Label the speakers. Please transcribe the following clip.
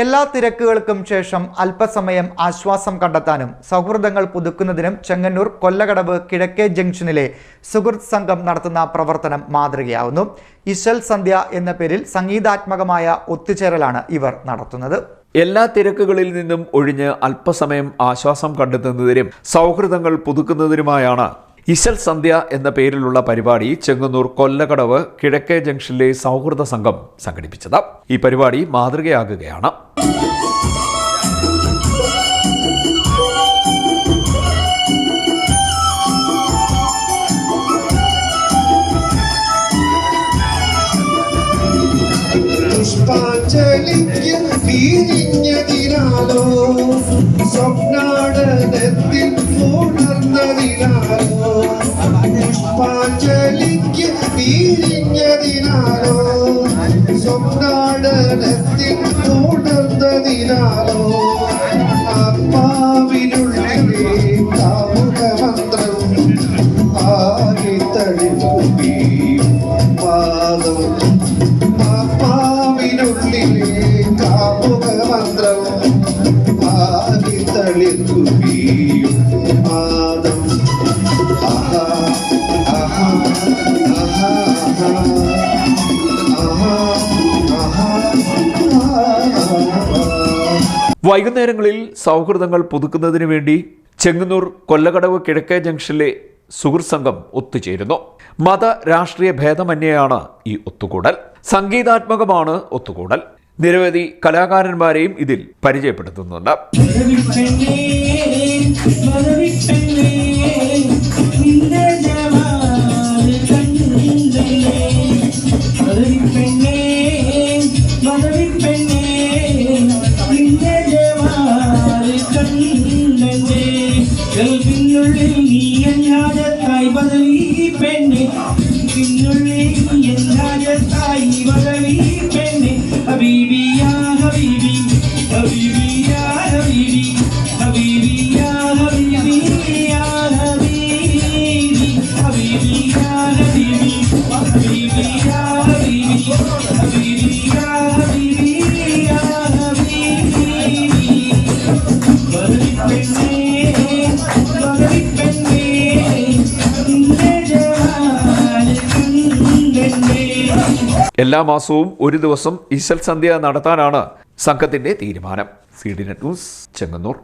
Speaker 1: എല്ലാ തിരക്കുകൾക്കും ശേഷം അല്പസമയം ആശ്വാസം കണ്ടെത്താനും സൗഹൃദങ്ങൾ പുതുക്കുന്നതിനും ചെങ്ങന്നൂർ കൊല്ലകടവ് കിഴക്കേ ജംഗ്ഷനിലെ സുഹൃത്ത് സംഘം നടത്തുന്ന പ്രവർത്തനം മാതൃകയാവുന്നു. ഇശൽ സന്ധ്യ എന്ന പേരിൽ സംഗീതാത്മകമായ ഒത്തുചേരലാണ് ഇവർ നടത്തുന്നത്.
Speaker 2: എല്ലാ തിരക്കുകളിൽ നിന്നും ഒഴിഞ്ഞ് അല്പസമയം ആശ്വാസം കണ്ടെത്തുന്നതിനും സൗഹൃദങ്ങൾ പുതുക്കുന്നതിനുമായാണ് ഇശൽ സന്ധ്യ എന്ന പേരിലുള്ള പരിപാടി ചെങ്ങന്നൂർ കൊല്ലകടവ് കിഴക്കേ ജംഗ്ഷനിലെ സൗഹൃദ സംഘം സംഘടിപ്പിച്ചത്. ഈ പരിപാടി മാതൃകയാകുകയാണ്.
Speaker 3: പുഷ്പാഞ്ജലിക്ക് വീരിഞ്ഞതിനാലോ സ്വപ്നാടനത്തിൽ ഉണർന്നതിനാലോ പുഷ്പാഞ്ജലിക്ക് വീരിഞ്ഞതിനാലോ സ്വപ്നാടനത്തിൽ ഉണർന്നതിനാലോ ആത്മാവിനുള്ളിലെ കാമുക മന്ത്രം ആകെ തളിപ്പുകി പാദം ആത്മാവിനുള്ളിലെ കാമുക മന്ത്രം ആകെ തളിപ്പുകയും പാദം
Speaker 2: വൈകുന്നേരങ്ങളിൽ സൗഹൃദങ്ങൾ പുതുക്കുന്നതിന് വേണ്ടി ചെങ്ങന്നൂർ കൊല്ലകടവ് കിഴക്കേ ജംഗ്ഷനിലെ സുഹൃത്ത് സംഘം ഒത്തുചേരുന്നു. മത രാഷ്ട്രീയ ഭേദമന്യെയാണ് ഈ ഒത്തുകൂടൽ. സംഗീതാത്മകമാണ് ഒത്തുകൂടൽ. നിരവധി കലാകാരന്മാരെയും ഇതിൽ പരിചയപ്പെടുത്തുന്നുണ്ട്.
Speaker 4: കൽവിനുള്ളിൽ നീ തായ് പദവി പെണ്ണെ. പിന്നുള്ളിൽ നീ തായ് പദവി പെണ്ണെ. ഹബീബിയാ ഹബീബി ഹബീബിയാ ഹബീബി ഹബീബിയാ ഹബീബി യാ ഹബീബി ഹബീബിയാ ഹബീബി ഹബീബിയാ ഹബീബി ഹബീബിയാ
Speaker 2: എല്ലാ മാസവും ഒരു ദിവസം ഇശൽ സന്ധ്യ നടത്താനാണ് സംഘത്തിന്റെ തീരുമാനം. C D news Chengannur.